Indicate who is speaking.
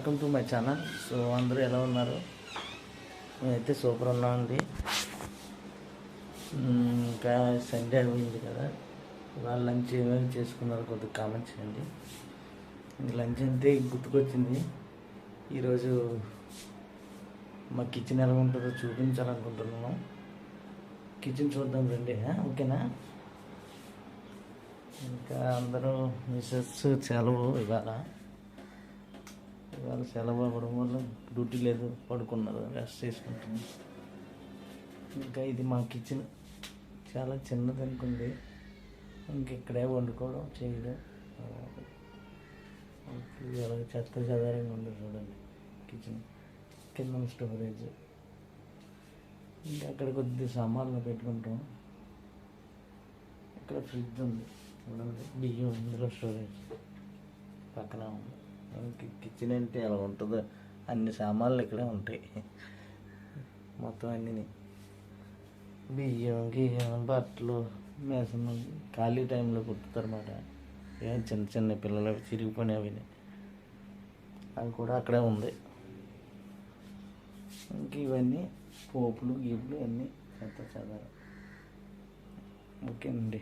Speaker 1: Welcome to my channel so అందరూ ఎలా ఉన్నారు? మేమైతే సూపర్ ఉన్నామండి ఇంకా సండే అయిపోయింది కదా. ఇవాళ లంచ్ ఏమేమి చేసుకున్నారు కొద్దిగా కామెంట్ చేయండి. లంచ్ అంతే గుర్తుకొచ్చింది. ఈరోజు మా కిచెన్ ఎలా ఉంటుందో చూపించాలనుకుంటున్నాను కిచెన్ చూద్దాం రండి ఓకేనా? ఇంకా అందరూ మిసెస్ సెలవు ఇవాళ. వాళ్ళు సెలవు అవ్వడం వల్ల డ్యూటీ లేదు పడుకున్నారు రెస్ట్ చేసుకుంటున్నారు. ఇంకా ఇది మా కిచెన్ చాలా చిన్నది అనుకుంది ఇంకెక్కడే వండుకోవడం చేయడం. ఇలా చెత్త చెదారంగా ఉంది చూడండి కిచెన్ కింద స్టోరేజ్ ఇంకా అక్కడ కొద్ది సామాన్లు పెట్టుకుంటాం. ఇక్కడ ఫ్రిడ్జ్ ఉంది. చూడండి బియ్యం ఇందులో స్టోరేజ్ పక్కన ఉంది. కిచెన్ అంటే ఎలా ఉంటుందో అన్ని సామాన్లు ఇక్కడే ఉంటాయి. మొత్తం అన్నీ బియ్యం గియ్యం బట్టలు మేసం ఖాళీ టైంలో కుట్టుతారన్నమాట. ఏం చిన్న చిన్న పిల్లలు అవి చిరిగిపోయినవి అవి. కూడా అక్కడే ఉంది. ఇంక ఇవన్నీ పోపులు గీపులు అన్నీ చెత్త చదవాలి ఓకేనండి.